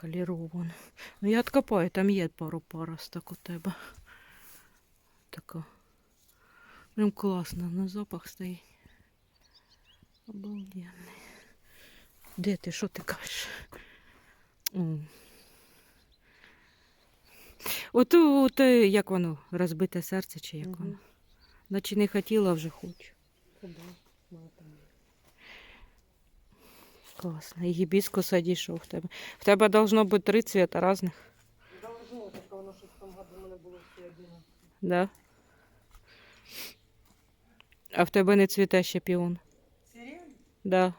Каліровано. Ну я откопаю, там є пару паросток у тебе. Така. Прям класно, на запах стоїть. Обалденний. Де ти? Що ти кажеш? О. Ото, ото, як воно, розбите серце чи як воно? Наче не хотіла, а вже хочу. Куди? Мама там. Класно. І гібіскус одійшов в тебе. В тебе должно бути три цвіта різних. Должно, так воно щось в тому году в мене було всі 11. Да? А в тебе не цвіте ще піон. Сирень? Да.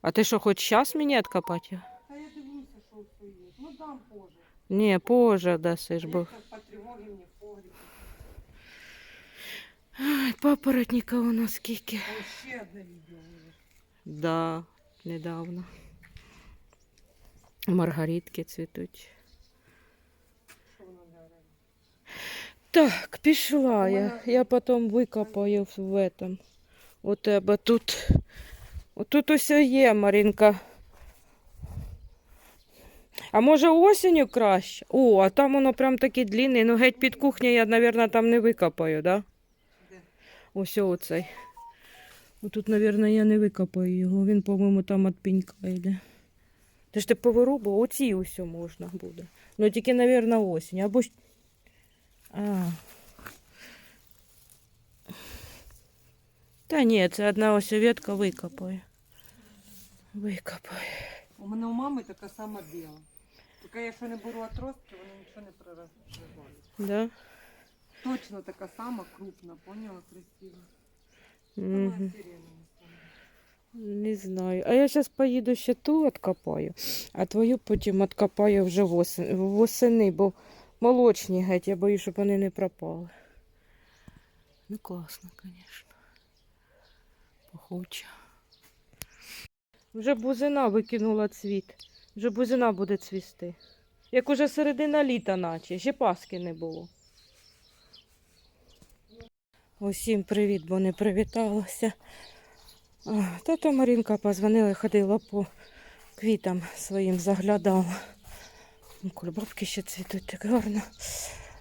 А ти що, хоч час мені відкопати? його? Та я дивлюся, що все є. Ну дам позже. Ні, позже дасиш, бо. По тривогі мені в погріб. Ай, папоротника у нас скільки. О, ще одне відео. Да, недавно. Маргаритки цвітуть. Так, пішла я. Я потім викопаю в этом. У тебе тут. Отут усе є, Марінка. А може осінню краще? О, а там воно прям такий длинний. Ну геть під кухнею я, мабуть, там не викопаю, да? Де? Ось оцей. Отут, мабуть, я не викопаю його. Він, по-моєму, там від пенька йде. Ти ж ти повирубав, оці усе можна буде. Ну тільки, мабуть, осінь. Або ж- а. Та ні, це одна ось ветка викопає. Викопає. У мене у мами така сама біла. Тільки якщо не беру отростки, вони нічого не пророзривають. Да? Точно така сама крупна, поняла, красива. Угу. Не знаю. А я зараз поїду ще ту відкопаю, а твою потім відкопаю вже восени, бо молочні геть, я боюсь, щоб вони не пропали. Ну класно, звісно. Пахуче. Вже бузина викинула цвіт. Вже бузина буде цвісти. Як уже середина літа, наче, ще паски не було. Усім привіт, бо не привіталася. Тато Марінка позвонила, ходила по квітам своїм, заглядала. Ну, Кульбабки ще цвітуть так гарно.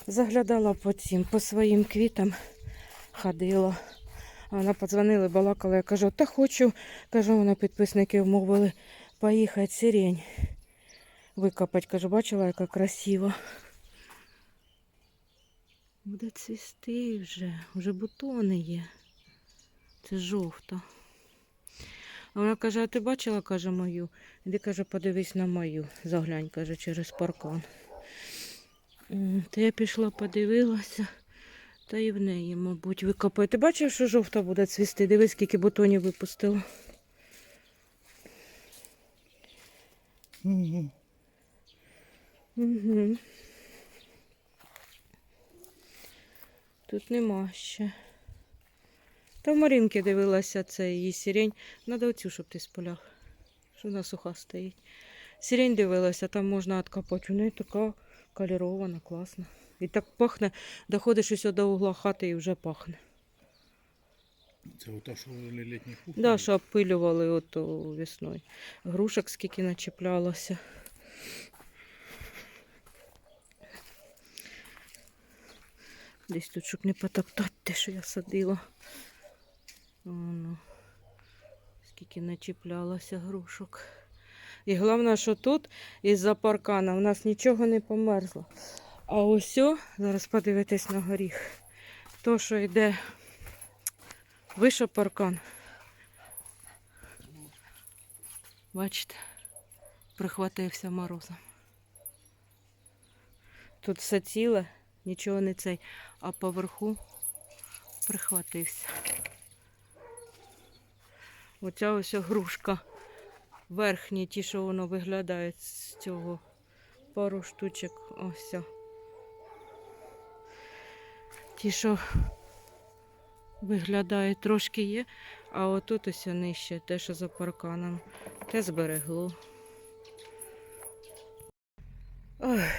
Заглядала по цим, по своїм квітам ходила. Вона подзвонила, балакала, я кажу, та хочу, кажу, вона підписники вмовили поїхати сирень викопати. Кажу, бачила, яка красива. Буде цвісти вже, вже бутони є. Це жовта. А вона каже, а ти бачила, каже, мою? Іди, каже, подивись на мою. Заглянь, каже, через паркан. Та я пішла, подивилася, та і в неї, мабуть, викопаю. Ти бачив, що жовта буде цвісти? Дивись, скільки бутонів випустила. Угу. Угу. Тут нема ще. Та в Марінки дивилася це її сирень. Надо оцю, щоб ти споляв. Що вона суха стоїть. Сирень дивилася, там можна відкопати. У неї така кольорована, класна. І так пахне, доходиш ось до угла хати і вже пахне. Це ота, що на літній кухні? Да, що обпилювали ото весною. Грушок скільки начеплялося. Десь тут, щоб не потоптати те, що я садила. Воно. Скільки начеплялося грушок. І головне, що тут із-за паркана у нас нічого не померзло. А ось, зараз подивитись на горіх. То, що йде вище паркан. Бачите, прихватився морозом. Тут все ціле, нічого не цей, а поверху прихватився. Оця ось грушка. Верхні, ті, що воно виглядає з цього. Пару штучок. Ось. Ті, що виглядає, трошки є, а отут ось нижче, те, що за парканом, те зберегло.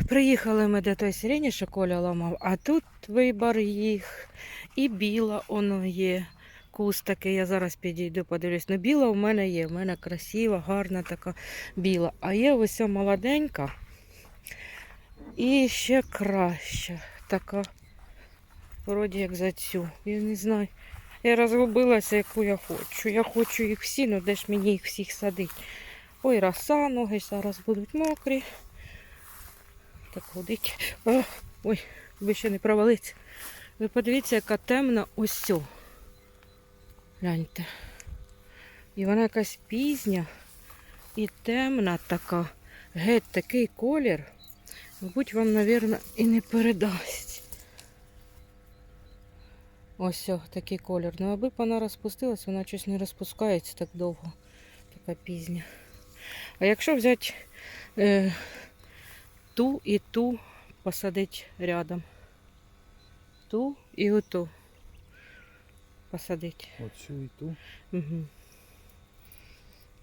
Приїхали ми до той сирені, що Коля ламав, а тут вибор їх. І біла воно є. куст такий, я зараз підійду, подивлюсь. Ну, біла в мене є, в мене красива, гарна така біла. А є ось молоденька. І ще краща. Така. Вроді як за цю. Я не знаю. Я розгубилася, яку я хочу. Я хочу їх всі, ну де ж мені їх всіх садити. Ой, роса, ноги зараз будуть мокрі. Так ходить. Ой, ви ще не провалиться. Ви подивіться, яка темна ось. Гляньте. І вона якась пізня і темна така. Геть такий колір. Мабуть, вам, мабуть, і не передасть. Ось о, такий колір. Ну, аби б вона розпустилась, вона щось не розпускається так довго. Така пізня. А якщо взяти е, ту і ту посадити рядом. Ту і оту посадити. Оцю і ту. Угу.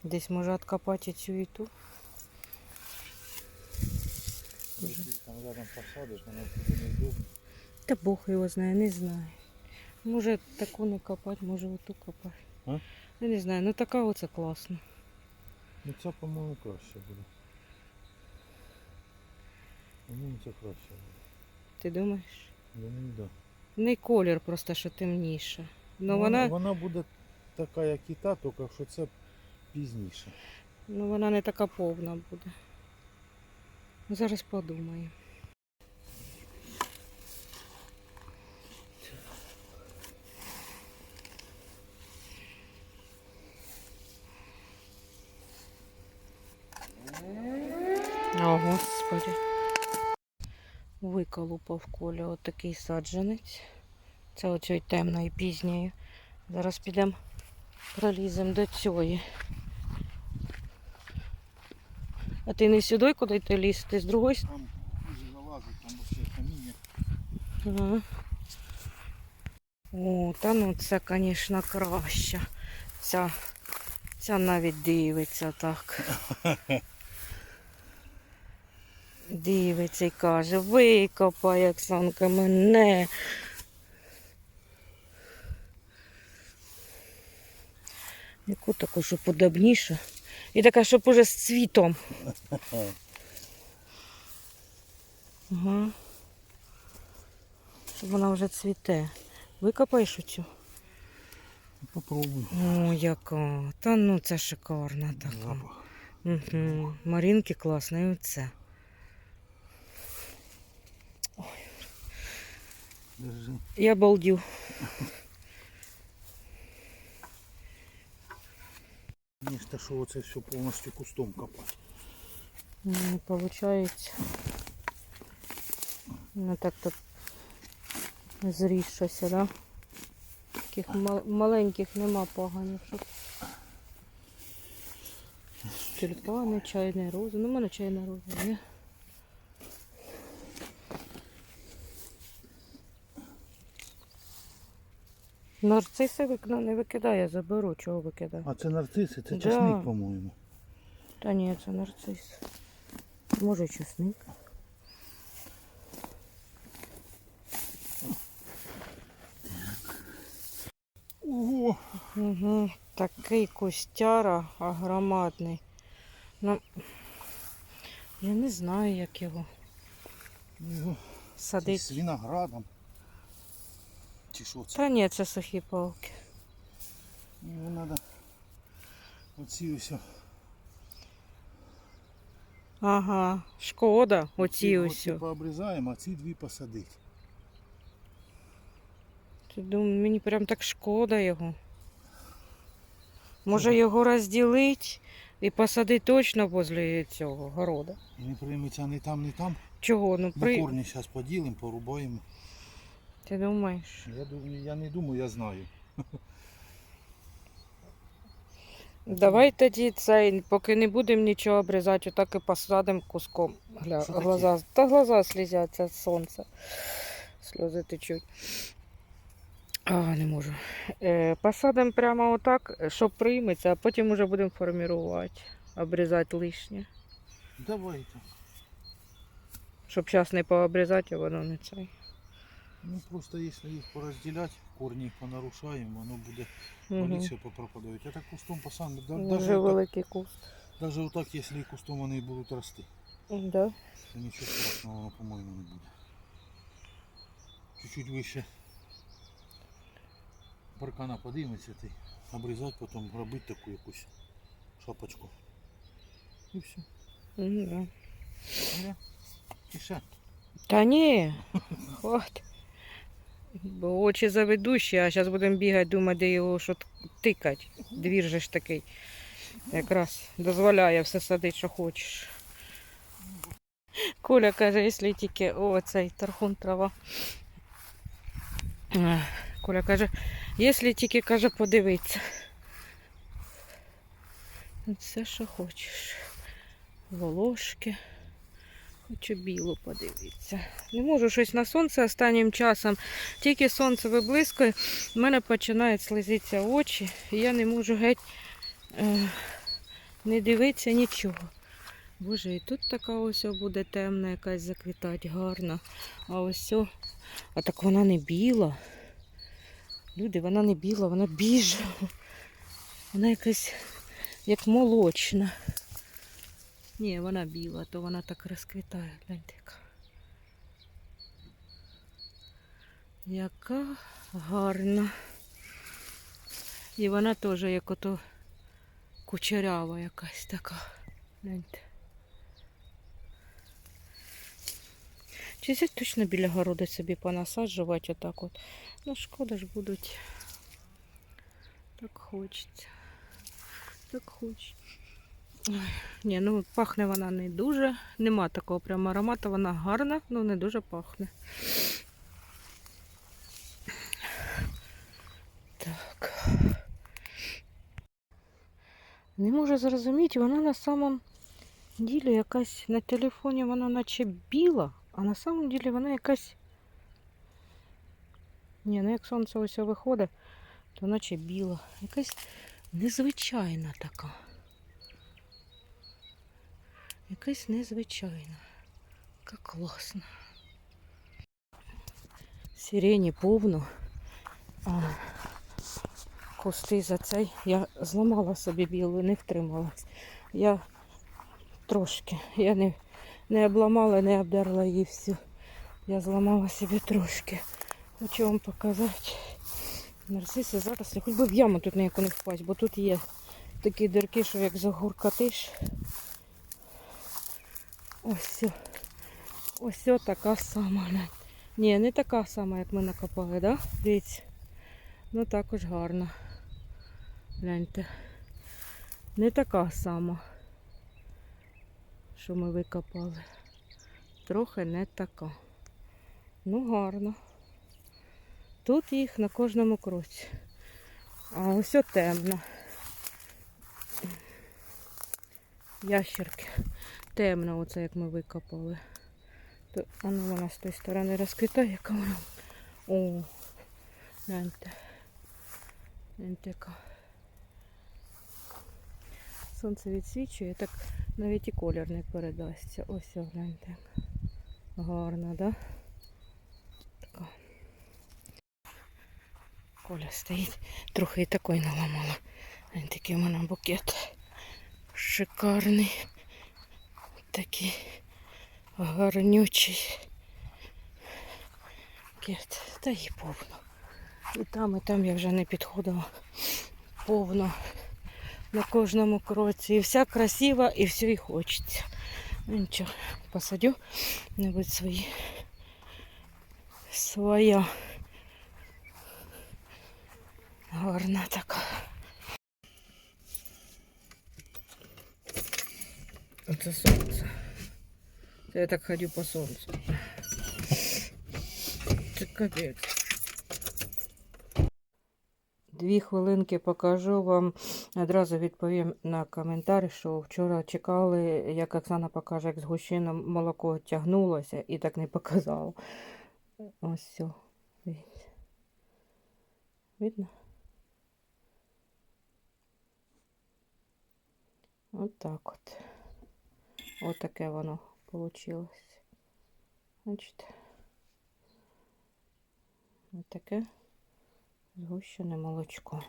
Десь може откопати цю і ту. Якщо там рядом посадиш, воно буде не здобне. Та Бог його знає, не знаю. Може таку не копати, може оту копати. А? Я не знаю, ну така оце класна. Ну ця, по-моєму, краще буде. По-моєму, це краще. Ти думаєш? Думаю, да. Не колір просто, що темніше. Ну Ну, вона, вона буде така, як і та, тільки що це пізніше. ну, вона не така повна буде. Ну, Зараз подумаю. О, Господи. Виколупав Коля отакий саджанець. Це оцей темної пізньої. Зараз підемо проліземо до цієї. А ти не сюди, куди ти ліз? Ти з другої сторони? Там дуже залазить, там ще каміння. Ага. О, та ну це, звісно, краще. Ця, ця навіть дивиться так. Дивиться і каже, викопай, Оксанка, мене. Яку таку, щоб подобніше. І така, щоб уже з цвітом. Ага. Щоб вона вже цвіте. Викопаєш оцю? Попробуй. О, яка. Та ну це шикарна така. Запах. Угу. Марінки класна, і оце. Держи. Я ж те, що оце все повністю кустом копати. Не виходить. Ну так то зріж щось, да? Таких мал- маленьких нема поганих. Щоб... Тюльпани, чайна роза. Ну, в мене чайна роза є. Нарциси вікно не викидає, заберу, чого викидаю. А це нарциси, це Да. часник, по-моєму. Та ні, це нарцис. Може чесник. Ого! Угу. Такий кустяра, а громадний. Ну, я не знаю, як його Його це садити. з виноградом. Чи що це? Та ні, це сухі палки. Його треба оці ось. Ага, шкода, оці ось. Пообрізаємо, а ці дві посадити. Ти думаю, мені прям так шкода його. Може його розділити і посадити точно возле цього города. І не прийметься ні там, ні там. Чого? Ну при... корні зараз поділимо, порубаємо. Ти думаєш? Я, думаю, я не думаю, я знаю. Давай тоді цей, поки не будемо нічого обрізати, отак і посадимо куском. Гля, Що таке? глаза, та глаза слізяться від сонця. Сльози течуть. А, не можу. Е, посадимо прямо отак, щоб прийметься, а потім вже будемо формувати, обрізати лишнє. Давайте. Щоб час не пообрізати, а воно не цей. Ну просто якщо їх порозділяти, корні їх понарушаємо, воно буде Угу. все попропадають. А так кустом посадимо. Да, Дуже великий куст. даже отак, якщо і кустом вони і будуть рости, Да. то нічого страшного, воно, по-моєму, не буде. Чуть-чуть вище паркана подивиться, ти обрізати, потім робити таку якусь шапочку. І все. М, да. Ні? І ще. Та ні, хватить. Бо очі заведущі, а зараз будемо бігати, думати, де його що тикать. Двір же ж такий. Якраз дозволяє все садити, що хочеш. Коля каже, якщо тільки о, цей тархун трава. Коля каже, якщо тільки каже, подивитися. Все, що хочеш. Волошки. Хочу білу подивитися. Не можу щось на сонце останнім часом. Тільки сонце виблискує, в мене починають слизитися очі, і я не можу геть е, не дивитися нічого. Боже, і тут така ось буде темна, якась заквітать, гарна. А ось, о, а так вона не біла. Люди, вона не біла, вона біжева. Вона якась як молочна. Ні, вона біла, то вона так розквітає. Гляньте. яка. Гарна. І вона теж як ото кучерява якась така. Гляньте. Чи взять точно біля городу собі понасаджувати отак от. Ну, шкода ж будуть. Так хочеться. Так хочеться. Ой, Ні, ну пахне вона не дуже. Нема такого прямо аромату, вона гарна, але не дуже пахне. Так. Не можу зрозуміти, вона на самом ділі якась на телефоні вона наче біла, а на самом ділі вона якась. Ні, ну як сонце ось виходить, то наче біла. Якась незвичайна така. Якась незвичайна. Яка класна. Сирені повно. А, кусти за цей. Я зламала собі білу, не втрималась. Я трошки. Я не, не обламала, не обдерла її всю. Я зламала собі трошки. Хочу вам показати. Нарциси зарослі. Хоч би в яму тут ніяку не впасть, бо тут є такі дірки, що як загуркатиш. Ось. Ось така сама. Ні, не така сама, як ми накопали, да? Дивіться. Ну також гарна. Гляньте. Не така сама, що ми викопали. Трохи не така. Ну, гарно. Тут їх на кожному кроці. А ось темно. Ящерки. Темно, оце як ми викопали. То, а ну вона з тої сторони розквітає, яка вона. О, гляньте. Гляньте яка. Сонце відсвічує, так навіть і колір не передасться. Ось гляньте. Гарно, да? Така. Коля стоїть, трохи і такий наламала. Такий у мене букет. Шикарний. Такий гарнючий. Букет. Та й повно. І там, і там я вже не підходила. Повно. На кожному кроці. І вся красива, і все і хочеться. Ну нічого, посадю, небудь свої. Своя. Гарна така. Оце сонце. Це я так ходю по сонцю. Це капець. Дві хвилинки покажу вам. Одразу відповім на коментар, що вчора чекали, як Оксана покаже, як з гущином молоко тягнулося і так не показало. Ось все. Видно? От так от. От таке воно вийшло. Ось таке згущене молочко.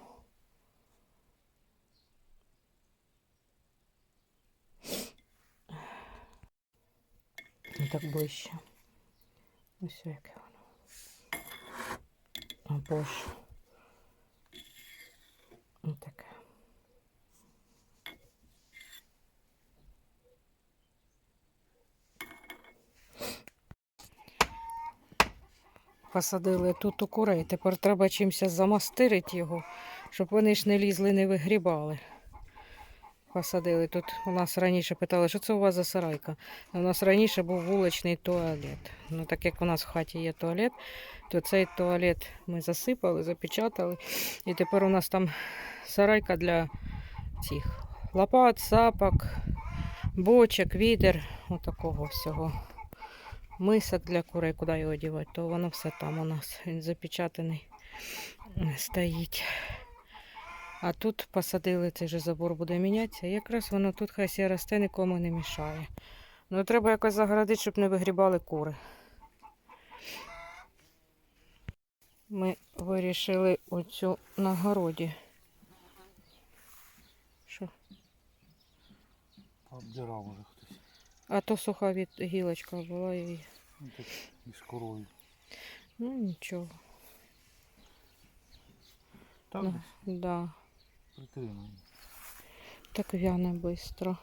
Ну, Так ближче. Ось яке воно. Або ж. Ось таке. Посадили тут у курей. Тепер треба чимось замастирити його, щоб вони ж не лізли, не вигрібали. Посадили тут. У нас раніше питали, що це у вас за сарайка. У нас раніше був вуличний туалет. Ну, так як у нас в хаті є туалет, то цей туалет ми засипали, запечатали. І тепер у нас там сарайка для цих лопат, сапок, бочок, відер, отакого всього. Мисок для курей, куди його дівати, то воно все там у нас. Він запечатаний стоїть. А тут посадили цей же забор буде мінятися. Якраз воно тут хай сі росте, нікому не мішає. Ну треба якось загородити, щоб не вигрібали кури. Ми вирішили оцю на городі. Що? Обдирав уже. А то суха від гілочка була і. Ну, з корою. Ну нічого. Так Ну, да. притримаємо. Так вяне швидко.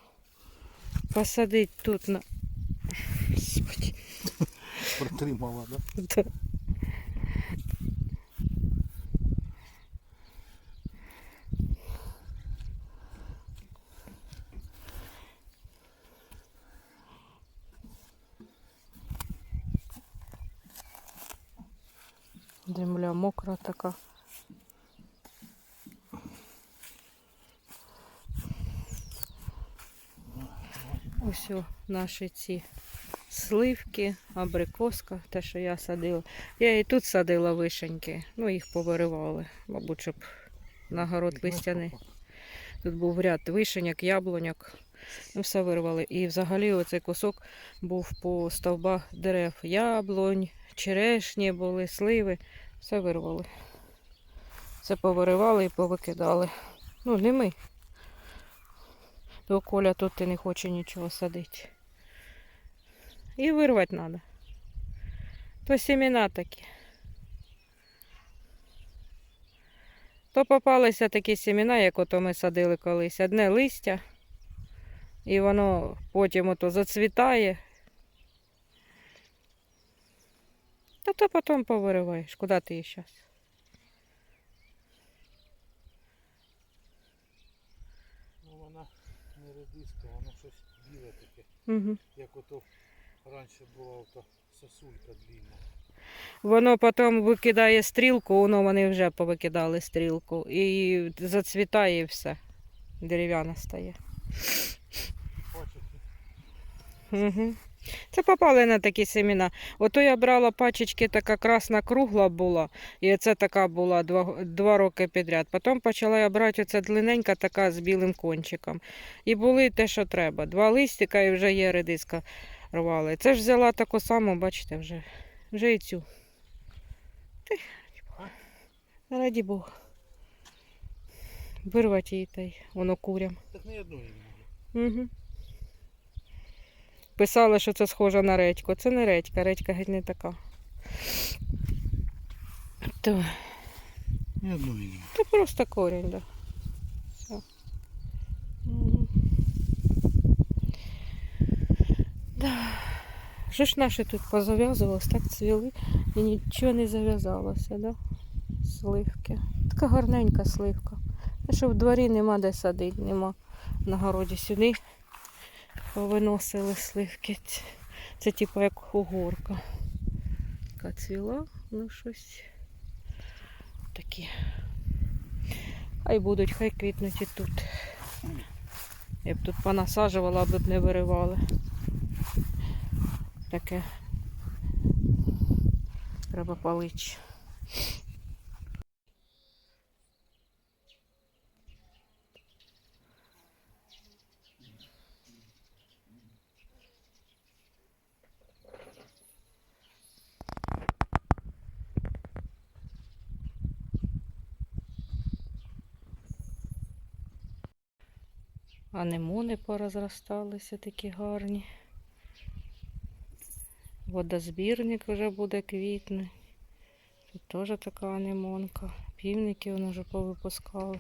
Посадить тут на. Господи. Притримала, да? Да. Земля мокра така. Ось наші ці сливки, абрикоска, те, що я садила. Я і тут садила вишеньки, ну їх повиривали, мабуть, щоб на город листяний. Тут був ряд вишеньок, яблуньок. Ну, все вирвали. І взагалі оцей кусок був по стовбах дерев. Яблунь, черешні були, сливи. Все вирвали. Все повиривали і повикидали. Ну, не ми. То Коля тут і не хоче нічого садити. І вирвати треба. То сімена такі. То попалися такі сімена, як ото ми садили колись. Одне листя, і воно потім ото зацвітає. Та то потім повириваєш. Куди ти її зараз? Ну вона не редиска, вона щось біле таке. Угу. Як ото раніше була ото сосулька длінна. Воно потім викидає стрілку, воно вони вже повикидали стрілку. І зацвітає і все. Дерев'яна стає. Угу. Це попали на такі семена. Ото я брала пачечки, така красна кругла була, і це така була два, два роки підряд. Потім почала я брати оце длинненька така з білим кончиком. І були те, що треба. Два листика і вже є редиска рвали. Це ж взяла таку саму, бачите, вже, вже і цю. Ти, раді Бога. Вирвати її та й воно курям. Так не не може. Угу. Писали, що це схоже на редьку. Це не редька, редька геть не така. То, Ні одної не це просто корінь, да. Все. Да. Що ж наші тут позав'язувалось, так цвіли і нічого не зав'язалося, да? Сливки. Така гарненька сливка. Що в дворі нема де садити, нема на городі сюди повиносили сливки. Це типу як угорка. Така цвіла, ну щось такі. Хай будуть, хай квітнуть і тут. Я б тут понасаджувала, аби б не виривали. Таке. Треба палич. Анемони порозросталися такі гарні. Водозбірник вже буде квітний. Тут теж така анемонка. Півники вони вже повипускали.